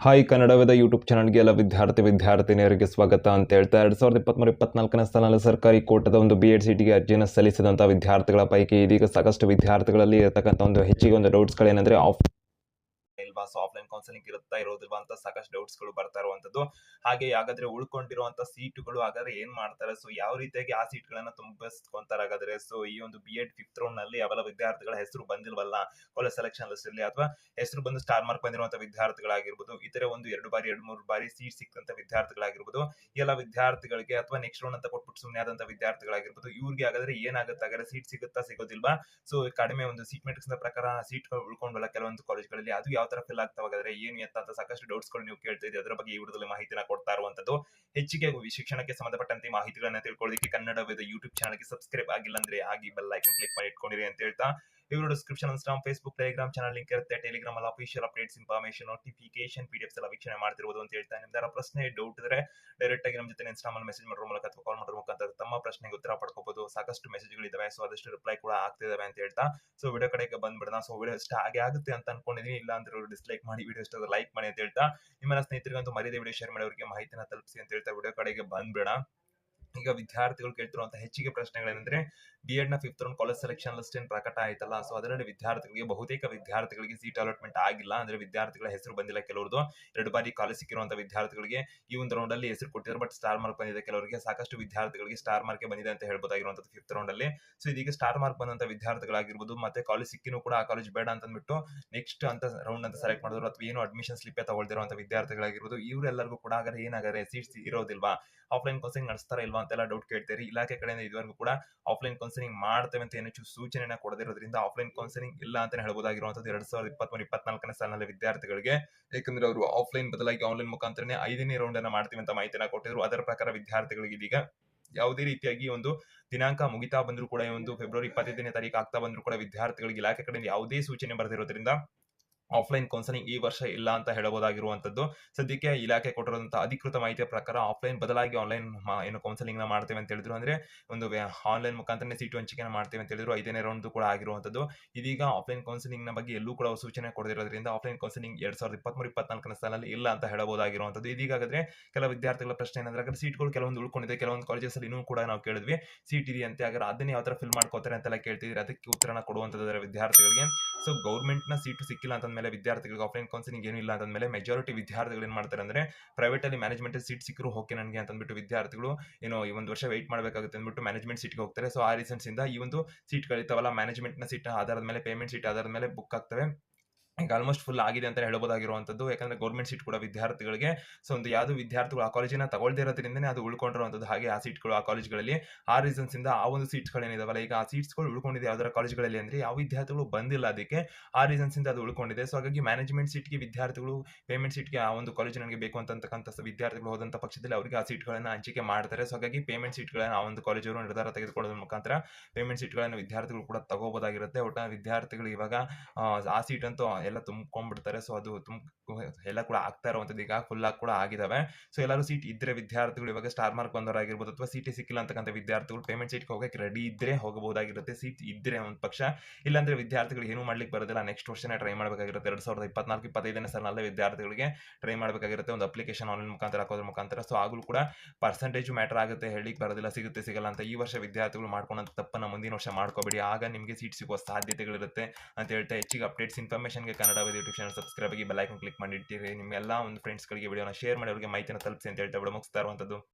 Hi Kannada Veda YouTube ಚಾನಲ್ಗೆ ಎಲ್ಲ ವಿದ್ಯಾರ್ಥಿ, ವಿದ್ಯಾರ್ಥಿನಿಯರಿಗೆ ಸ್ವಾಗತ ಅಂತ ಹೇಳ್ತಾ ಎರಡು ಸಾವಿರದ ಇಪ್ಪತ್ತ್ಮೂರು ಇಪ್ಪತ್ನಾಲ್ಕನೇ ಸ್ಥಾನದಲ್ಲಿ ಸರ್ಕಾರಿ ಕೋಟದ ಒಂದು ಬಿ ಎಡ್ ಸಿಟಿಗೆ ಅರ್ಜಿಯನ್ನು ಸಲ್ಲಿಸಿದಂಥ ವಿದ್ಯಾರ್ಥಿಗಳ ಪೈಕಿ ಇದೀಗ ಸಾಕಷ್ಟು ವಿದ್ಯಾರ್ಥಿಗಳಲ್ಲಿ ಇರತಕ್ಕಂಥ ಒಂದು ಹೆಚ್ಚಿಗೆ ಒಂದು ಡೌಟ್ಸ್ಗಳೇನೆಂದರೆ ಆಫ್ ಇಲ್ವಾ ಸೊ ಆಫ್ಲೈನ್ ಕೌನ್ಸಿಲಿಂಗ್ ಇರುತ್ತಾ ಇರೋದಿಲ್ವಾ ಅಂತ ಸಾಕಷ್ಟು ಡೌಟ್ಸ್ಗಳು ಬರ್ತಾ ಇರುವಂತದ್ದು. ಹಾಗೆ ಹಾಗಾದ್ರೆ ಉಳ್ಕೊಂಡಿರುವಂತ ಸೀಟುಗಳು ಹಾಗಾದ್ರೆ ಏನ್ ಮಾಡ್ತಾರೆ? ಸೊ ಯಾವ ರೀತಿಯಾಗಿ ಆ ಸೀಟ್ಗಳನ್ನ ತುಂಬಿಸ್ಕೊಂತಾರ ಹಾಗಾದ್ರೆ ಸೊ ಈ ಒಂದು ಬಿ ಎಡ್ ಫಿಫ್ತ್ ರೌಂಡ್ನಲ್ಲಿ ಅವೆಲ್ಲ ವಿದ್ಯಾರ್ಥಿಗಳ ಹೆಸರು ಬಂದಿಲ್ವಲ್ಲ? ಕಾಲೇಜ್ ಸೆಲೆಕ್ಷನ್ ಲಿಸ್ಟ್ ಅಲ್ಲಿ ಅಥವಾ ಹೆಸರು ಬಂದು ಸ್ಟಾರ್ ಮಾರ್ಕ್ ಬಂದಿರುವಂತ ವಿದ್ಯಾರ್ಥಿಗಳಾಗಿರ್ಬೋದು ಇತರ ಒಂದು ಎರಡು ಬಾರಿ, ಎರಡು ಮೂರು ಬಾರಿ ಸೀಟ್ ಸಿಕ್ಕಂತ ವಿದ್ಯಾರ್ಥಿಗಳಾಗಿರ್ಬೋದು, ಎಲ್ಲ ವಿದ್ಯಾರ್ಥಿಗಳಿಗೆ ಅಥವಾ ನೆಕ್ಸ್ಟ್ ರೌಂಡ್ ಅಂತ ಕೊಟ್ಬಿಟ್ಟು ಸುಮ್ಮನೆ ಆದಂತ ವಿದ್ಯಾರ್ಥಿಗಳಾಗಿರ್ಬೋದು, ಇವ್ರಿಗೆ ಹಾಗಾದ್ರೆ ಏನಾಗುತ್ತೆ? ಹಾಗಾದ್ರೆ ಸೀಟ್ ಸಿಗುತ್ತಾ, ಸಿಗೋದಿಲ್ವಾ? ಸೊ ಕಡಿಮೆ ಒಂದು ಸೀಟ್ ಮೆಟ್ರಿಕ್ಸ್ ಪ್ರಕಾರ ಸೀಟ್ ಉಳ್ಕೊಂಡಲ್ಲ ಕೆಲವೊಂದು ಕಾಲೇಜ್ಗಳಲ್ಲಿ ಅದು ಯಾವ ತರ ಫಿಲ್ ಆಗ್ತಾವ ಹಾಗಾದ್ರೆ ಏನು ಎತ್ತ ಅಂತ ಸಾಕಷ್ಟು ಡೌಟ್ಸ್ಗಳು ನೀವು ಕೇಳ್ತಾ ಇದ್ದೀವಿ ಅದರ ಬಗ್ಗೆ ಈ ವಿಡಿಯೋದಲ್ಲಿ ಮಾಹಿತಿನ ಕೊಡ್ತಾ ಇರುವಂತದ್ದು. ಹೆಚ್ಚಿಗೆ ಶಿಕ್ಷಣಕ್ಕೆ ಸಂಬಂಧಪಟ್ಟಂತೆ ಮಾಹಿತಿಗಳನ್ನ ತಿಳ್ಕೊಳ್ಳೋದಕ್ಕೆ ಕನ್ನಡ ವೇದ ಯೂಟ್ಯೂಬ್ ಚಾನಲ್ಗೆ ಸಬ್ಸ್ಕ್ರೈಬ್ ಆಗಿಲ್ಲ ಅಂದ್ರೆ ಆಗಿ ಬೆಲ್ ಐಕನ್ ಕ್ಲಿಕ್ ಮಾಡಿ ಇಟ್ಕೊಂಡಿರಿ ಅಂತ ಹೇಳ್ತಾ ಇವರು description Instagram Facebook Telegram channel link ಇರುತ್ತೆ. ಟೆಲಿಗ್ರಾಮ್ ಅಲ್ಲಿ official updates information notification P D Fs ಎಲ್ಲ ವೀಕ್ಷಣೆ ಮಾಡ್ತಿರ್ಬೋದು ಅಂತ ಹೇಳ್ತಾ ನಿಮ್ದಾರ ಪ್ರಶ್ನೆ ಡೌಟ್ ಇದ್ರೆ ಡೈರೆಕ್ಟ್ ಆಗಿ ನಮ್ಮ ಜೊತೆ ಇನ್ಸ್ಟಾಮ್ ಅಲ್ಲಿ ಮೆಸೇಜ್ ಮಾಡೋ ಮೂಲಕ ಅಥವಾ ಕಾಲ್ ಮಾಡೋ ಮುಖಾಂತರ. ತಮ್ಮ ಪ್ರಶ್ನೆಗೆ ಉತ್ತರ ಪಡ್ಕೋಬಹುದು ಸಾಕಷ್ಟು ಮೆಸೇಜ್ಗಳಿದಾವೆ ಸೊ ಅದಷ್ಟು ರಿಪ್ಲೈ ಕೂಡ ಆಗ್ತಿದಾವೆ ಅಂತ ಹೇಳ್ತಾ. ಸೊ ವಿಡಿಯೋ ಕಡೆಗೆ ಬಂದ್ಬಿಡೋಣ. ಸೊ ವಿಡಿಯೋ ಇಷ್ಟ ಹಾಗೆ ಆಗುತ್ತೆ ಅಂತ ಅನ್ಕೊಂಡಿದೀನಿ. ಇಲ್ಲ ಅಂದ್ರೆ ಡಿಸ್ಲೈಕ್ ಮಾಡಿ ವಿಡಿಯೋ ಇಷ್ಟ ಲೈಕ್ ಮಾಡಿ ಅಂತ ಹೇಳ್ತಾ. ನಿಮ್ಮ ಸ್ನೇಹಿತರಿಗಂತೂ ಮರಿದೇ ವಿಡಿಯೋ ಶೇರ್ ಮಾಡಿ. ಅವರಿಗೆ ಮಾಹಿತಿನ ತಲುಪಿಸಿ ಅಂತ ಹೇಳ್ತಾ. ವಿಡಿಯೋ ಕಡೆಗೆ ಬಂದ್ಬೇಡ ಈಗ ವಿದ್ಯಾರ್ಥಿಗಳು ಕೇಳ್ತಿರುವಂತ ಹೆಚ್ಚಿಗೆ ಪ್ರಶ್ನೆಗಳೇನೆಂದ್ರೆ B ಎಡ್ನ fifth round college selection list ಏನ್ ಪ್ರಕಟ ಆಯ್ತಲ್ಲ ಸೊ ಅದರಲ್ಲಿ ವಿದ್ಯಾರ್ಥಿಗಳಿಗೆ, ಬಹುತೇಕ ವಿದ್ಯಾರ್ಥಿಗಳಿಗೆ ಸೀಟ್ ಅಲಾಟ್ಮೆಂಟ್ ಆಗಿಲ್ಲ, ಅಂದ್ರೆ ವಿದ್ಯಾರ್ಥಿಗಳ ಹೆಸರು ಬಂದಿಲ್ಲ ಕೆಲವ್ರದ್ದು. ಎರಡು ಬಾರಿ ಕಾಲೇಜ್ ಸಿಕ್ಕಿರುವಂತ ವಿದ್ಯಾರ್ಥಿಗಳಿಗೆ ಈ ಒಂದು ರೌಂಡ್ ಅಲ್ಲಿ ಹೆಸರು ಕೊಟ್ಟಿದ್ದಾರೆ ಬಟ್ ಸ್ಟಾರ್ ಮಾರ್ಕ್ ಬಂದಿದೆ ಕೆಲವರಿಗೆ. ಸಾಕಷ್ಟು ವಿದ್ಯಾರ್ಥಿಗಳಿಗೆ ಸ್ಟಾರ್ ಮಾರ್ಕ್ ಬಂದಿದೆ ಅಂತ ಹೇಳ್ಬೋದಾಗಿರುವಂತದ್ದು ಫಿಫ್ತ್ ರೌಂಡ್ ಅಲ್ಲಿ. ಸೊ ಇದೀಗ ಸ್ಟಾರ್ ಮಾರ್ಕ್ ಬಂದಂತ ವಿದ್ಯಾರ್ಥಿಗಳಾಗಿರ್ಬೋದು, ಮತ್ತೆ ಕಾಲೇಜ್ ಸಿಕ್ಕಿನೂ ಕೂಡ ಆ ಕಾಲೇಜ್ ಬೇಡ ಅಂತ ಅಂದ್ಬಿಟ್ಟು ನೆಕ್ಸ್ಟ್ ಅಂತ ರೌಂಡ್ ಅಂತ ಸೆಲೆಕ್ಟ್ ಮಾಡಿದ್ರು, ಅಥವಾ ಏನು ಅಡ್ಮಿಷನ್ ಸ್ಲಿಪ್ ತಗೊಳ್ತಿರುವಂತ ವಿದ್ಯಾರ್ಥಿಗಳಾಗಿರ್ಬೋದು, ಇವರೆಲ್ಲರಿಗೂ ಕೂಡ ಹಾಗಾದ್ರೆ ಏನಾಗಾರೆ ಸೀಟ್ಸ್ ಇರೋದಿಲ್ವಾ? ಆಫ್ಲೈನ್ ಕೋಸಿಂಗ್ ನಡೆಸ್ತಾರ ಇಲ್ವಾ? ಅಂತೆಲ್ಲ ಡೌಟ್ ಕೇಳ್ತೀರಿ ಇಲಾಖೆ ಕಡೆಯಿಂದ ಇದುವರೆಗೂ ಕೂಡ ಆಫ್ಲೈನ್ ಕೌನ್ಸಿಲಿಂಗ್ ಮಾಡ್ತೇವೆ ಅಂತ ಏನು ಸೂಚನೆನ ಕೊಡದಿರೋದ್ರಿಂದ ಆಫ್ಲೈನ್ ಕೌನ್ಸಿಲಿಂಗ್ ಇಲ್ಲ ಅಂತ ಹೇಳ್ಬೋದಾಗಿರುವಂತದ್ದು ಎರಡ್ ಸಾವಿರದ ಇಪ್ಪತ್ಮೂರು, ಇಪ್ಪತ್ನಾಲ್ಕನೇ ಸಾಲಿನಲ್ಲಿ ವಿದ್ಯಾರ್ಥಿಗಳಿಗೆ. ಯಾಕಂದ್ರೆ ಅವರು ಆಫ್ಲೈನ್ ಬದಲಾಗಿ ಆನ್ಲೈನ್ ಮುಖಾಂತರನೇ ಐದನೇ ರೌಂಡ್ ಅನ್ನ ಮಾಡ್ತೀವಿ ಅಂತ ಮಾಹಿತಿನ ಕೊಟ್ಟಿದ್ರು. ಅದರ ಪ್ರಕಾರ ವಿದ್ಯಾರ್ಥಿಗಳಿಗೆ ಇದೀಗ ಯಾವುದೇ ರೀತಿಯಾಗಿ ಒಂದು ದಿನಾಂಕ ಮುಗಿತಾ ಬಂದ್ರು ಕೂಡ ಒಂದು ಫೆಬ್ರವರಿ ಇಪ್ಪತ್ತೈದನೇ ತಾರೀಕು ಆಗ್ತಾ ಬಂದ್ರು ಕೂಡ ವಿದ್ಯಾರ್ಥಿಗಳಿಗೆ ಇಲಾಖೆ ಕಡೆಯಿಂದ ಯಾವುದೇ ಸೂಚನೆ ಬರೆದಿರೋದ್ರಿಂದ ಆಫ್ಲೈನ್ ಕೌನ್ಸೆಲಿಂಗ್ ಈ ವರ್ಷ ಇಲ್ಲ ಅಂತ ಹೇಳಬಹುದಾಗಿರುವಂತದ್ದು ಸದ್ಯಕ್ಕೆ ಇಲಾಖೆ ಕೊಟ್ಟಿರುವಂತಹ ಅಧಿಕೃತ ಮಾಹಿತಿಯ ಪ್ರಕಾರ ಆಫ್ಲೈನ್ ಬದಲಾಗಿ ಆನ್ಲೈನ್ ಏನು ಕೌನ್ಸೆಲಿಂಗ್ನ ಮಾಡ್ತೇವೆ ಅಂತ ಹೇಳಿದ್ರು. ಅಂದ್ರೆ ಒಂದು ಆನ್ಲೈನ್ ಮುಖಾಂತರ ಸೀಟು ಹಂಚಿಕೆನ ಮಾಡ್ತೇವೆ ಅಂತ ಹೇಳಿದ್ರು. ಐದನೇ ರೌಂಡ್ ಕೂಡ ಆಗಿರುವಂತದ್ದು ಇದೀಗ ಆಫ್ಲೈನ್ ಕೌನ್ಸಿಲಿಂಗ್ನ ಬಗ್ಗೆ ಎಲ್ಲೂ ಕೂಡ ಸೂಚನೆ ಕೊಡದಿರೋದ್ರಿಂದ ಆಫ್ಲೈನ್ ಕೌನ್ಸಿಲಿಂಗ್ ಎರಡ್ ಸಾವಿರದ ಇಪ್ಪತ್ಮೂರು, ಇಪ್ಪತ್ನಾಲ್ಕನ ಸ್ಥಾನದಲ್ಲಿ ಇಲ್ಲ ಅಂತ ಹೇಳಬಹುದಾಗಿರುವಂತದ್ದು ಇದೀಗ ಆದ್ರೆ ಕೆಲವು ವಿದ್ಯಾರ್ಥಿಗಳ ಪ್ರಶ್ನೆ ಏನಂದ್ರೆ, ಹಾಗಾದ್ರೆ ಸೀಟ್ಗಳು ಕೆಲವೊಂದು ಉಳ್ಕೊಂಡಿದೆ, ಕೆಲವೊಂದು ಕಾಲೇಜಸ್ ಅಲ್ಲಿ ಇನ್ನೂ ಕೂಡ ನಾವು ಕೇಳಿದ್ವಿ. ಸೀಟ್ ಇದೆಯಂತೆ, ಹಾಗಾದ್ರೆ ಅದನ್ನ ಯಾವ ತರ ಫಿಲ್ ಮಾಡ್ಕೋತಾರೆ ಅಂತೆಲ್ಲ ಕೇಳ್ತಿದ್ರೆ ಅದಕ್ಕೆ ಉತ್ತರ ಕೊಡುವಂತದ್ದು ವಿದ್ಯಾರ್ಥಿಗಳಿಗೆ. ಸೊ ಗೌರ್ಮೆಂಟ್ನ ಸೀಟು ಸಿಕ್ಕಿಲ್ಲ ಅಂತಂದ್ಮೇಲೆ ವಿದ್ಯಾರ್ಥಿಗಳಿಗೆ ಆಫ್ಲೈನ್ ಕೌನ್ಸಿಲಿಂಗ್ ಏನು ಇಲ್ಲ ಅಂತಂದ್ಮೇಲೆ ಮೆಜಾರಿಟಿ ವಿದ್ಯಾರ್ಥಿಗಳು ಏನ್ ಮಾಡ್ತಾರೆ ಅಂದ್ರೆ ಪ್ರೈವೇಟ್ ಅಲ್ಲಿ ಮ್ಯಾನೇಜ್ಮೆಂಟ್ ಸೀಟ್ ಸಿಕ್ಕರು ಹೋಗಿ ನನಗೆ ಅಂತಂದ್ಬಿಟ್ಟು ವಿದ್ಯಾರ್ಥಿಗಳು ಏನೋ ಈ ಒಂದು ವರ್ಷ ವೆಯ್ಟ್ ಮಾಡಬೇಕಾಗುತ್ತೆ ಅಂದ್ಬಿಟ್ಟು ಮ್ಯಾನೇಜ್ಮೆಂಟ್ ಸೀಟ್ಗೆ ಹೋಗ್ತಾರೆ. ಸೊ ಆ ರೀಸನ್ಸ್ ಇಂದ ಈ ಒಂದು ಸೀಟ್ಗಳಿರ್ತಾವಲ್ಲ ಮ್ಯಾನೇಜ್ಮೆಂಟ್ನ ಸೀಟ್ ಆಧಾರದ ಮೇಲೆ ಪೇಮೆಂಟ್ ಸೀಟ್ ಆಧಾರದ ಮೇಲೆ ಬುಕ್ ಆಗ್ತವೆ. ಈಗ ಆಲ್ಮೋಸ್ಟ್ ಫುಲ್ ಆಗಿದೆ ಅಂತ ಹೇಳ್ಬೋದಾಗಿರುವಂಥದ್ದು. ಯಾಕಂದ್ರೆ ಗೌರ್ಮೆಂಟ್ ಸೀಟ್ ಕೂಡ ವಿದ್ಯಾರ್ಥಿಗಳಿಗೆ. ಸೊ ಒಂದು ಯಾವುದು ವಿದ್ಯಾರ್ಥಿಗಳು ಆ ಕಾಲೇಜಿನ ತಗೊಳ್ದೇ ಇರೋದ್ರಿಂದನೇ ಅದು ಉಳ್ಕೊಂಡಿರುವಂಥದ್ದು. ಹಾಗೆ ಆ ಸೀಟ್ಗಳು ಆ ಕಾಲೇಜ್ಗಳಲ್ಲಿ ಆ ರೀಸನ್ಸ್ ಇಂದ ಆ ಒಂದು ಸೀಟ್ಗಳೇನಿದಾವಲ್ಲ ಈಗ ಆ ಸೀಟ್ಸ್ಗಳು ಉಳ್ಕೊಂಡಿದೆ ಯಾವ್ದಾರ ಕಾಲೇಜ್ಗಳಲ್ಲಿ ಅಂದ್ರೆ ಯಾವ ವಿದ್ಯಾರ್ಥಿಗಳು ಬಂದಿಲ್ಲ ಅದಕ್ಕೆ, ಆ ರೀಸನ್ಸ್ ಇಂದ ಅದು ಉಳ್ಕೊಂಡಿದೆ. ಸೊ ಹಾಗಾಗಿ ಮ್ಯಾನೇಜ್ಮೆಂಟ್ ಸೀಟ್ಗೆ ವಿದ್ಯಾರ್ಥಿಗಳು ಪೇಮೆಂಟ್ ಸೀಟ್ಗೆ ಆ ಒಂದು ಕಾಲೇಜ್ ನನಗೆ ಬೇಕು ಅಂತಕ್ಕಂಥ ವಿದ್ಯಾರ್ಥಿಗಳು ಹೋದಂತ ಪಕ್ಷದಲ್ಲಿ ಅವರಿಗೆ ಆ ಸೀಟ್ಗಳನ್ನು ಹಂಚಿಕೆ ಮಾಡ್ತಾರೆ. ಸೊ ಹಾಗಾಗಿ ಪೇಮೆಂಟ್ ಸೀಟ್ಗಳನ್ನು ಆ ಒಂದು ಕಾಲೇಜವರು ನಿರ್ಧಾರ ತೆಗೆದುಕೊಳ್ಳೋದ್ರ ಮುಖಾಂತರ ಪೇಮೆಂಟ್ ಸೀಟ್ಗಳನ್ನು ವಿದ್ಯಾರ್ಥಿಗಳು ಕೂಡ ತಗೋಬೋದಾಗಿರುತ್ತೆ. ಒಟ್ಟ ವಿದ್ಯಾರ್ಥಿಗಳು ಇವಾಗ, ಆ ಸೀಟ್ ಅಂತೂ ಎಲ್ಲ ತುಂಬ್ಕೊಂಡ್ಬಿಡ್ತಾರೆ. ಸೊ ಅದು ತುಂಬ ಎಲ್ಲ ಕೂಡ ಆಗ್ತಾ ಇರುವಂಥದ್ದು ಈಗ ಫುಲ್ ಕೂಡ ಆಗಿದಾವೆ. ಸೊ ಎಲ್ಲರೂ ಸೀಟ್ ಇದ್ರೆ ವಿದ್ಯಾರ್ಥಿಗಳು ಇವಾಗ ಸ್ಟಾರ್ ಮಾರ್ಕ್ ಬಂದವರಾಗಿರ್ಬೋದು ಅಥವಾ ಸೀಟೇ ಸಿಕ್ಕಿಲ್ಲ ಅಂತಕ್ಕಂಥ ವಿದ್ಯಾರ್ಥಿಗಳು ಪೇಮೆಂಟ್ ಸೀಟ್ಗೆ ಹೋಗಕ್ಕೆ ರೆಡಿ ಇದ್ರೆ ಹೋಗಬಹುದಾಗಿರುತ್ತೆ. ಸೀಟ್ ಇದ್ರೆ ಒಂದು ಪಕ್ಷ. ಇಲ್ಲಾಂದ್ರೆ ವಿದ್ಯಾರ್ಥಿಗಳು ಏನು ಮಾಡ್ಲಿಕ್ಕೆ ಬರೋದಿಲ್ಲ. ನೆಕ್ಸ್ಟ್ ವರ್ಷನೇ ಟ್ರೈ ಮಾಡಬೇಕಾಗಿರುತ್ತೆ. ಎರಡ್ ಸಾವಿರದ ಇಪ್ಪತ್ನಾಲ್ಕು, ಇಪ್ಪತ್ತೈದನೇ ಸಾಲಿನಲ್ಲೇ ವಿದ್ಯಾರ್ಥಿಗಳಿಗೆ ಟ್ರೈ ಮಾಡಬೇಕಾಗಿರುತ್ತೆ. ಒಂದು ಅಪ್ಲಿಕೇಶನ್ ಆನ್ಲೈನ್ ಮುಖಾಂತರ ಹಾಕೋದ್ರ ಮುಖಾಂತರ. ಸೊ ಆಗಲೂ ಕೂಡ ಪರ್ಸೆಂಟೇಜ್ ಮ್ಯಾಟರ್ ಆಗುತ್ತೆ. ಹೇಳಿಕ್ ಬರೋದಿಲ್ಲ, ಸಿಗುತ್ತೆ, ಸಿಗಲ್ಲ ಅಂತ ಈ ವರ್ಷ ವಿದ್ಯಾರ್ಥಿಗಳು ಮಾಡ್ಕೊಂಡಂತ ತಪ್ಪನ್ನ ಮುಂದಿನ ವರ್ಷ ಮಾಡ್ಕೋಬೇಡಿ. ಆಗ ನಿಮಗೆ ಸೀಟ್ ಸಿಗುವ ಸಾಧ್ಯತೆಗಳಿರುತ್ತೆ ಅಂತ ಹೇಳ್ತಾ ಹೆಚ್ಚಿಗೆ ಅಪ್ಡೇಟ್ಸ್ ಇನ್ಫಾರ್ಮೇಷನ್ಗೆ ಕನ್ನಡ ಯೂಟ್ಯೂಬ್ ಚಾನಲ್ ಸಬ್ಸ್ಕ್ರೈಬ್ ಆಗಿ ಬೆಲ್ ಐಕನ್ ಕ್ಲಿಕ್ ಮಾಡಿಟ್ಟಿರಿ ನಿಮ್ಮೆಲ್ಲ ಒಂದು ಫ್ರೆಂಡ್ಸ್ಗಳಿಗೆ ವಿಡಿಯೋನ ಶೇರ್ ಮಾಡಿ, ಅವರಿಗೆ ಮಾಹಿತಿನ ತಲುಪಿಸಿ ಅಂತ ಹೇಳ್ತಾ ಬಿಡ. ಮುಗಿಸ್ತಾ ಇರುವಂಥದ್ದು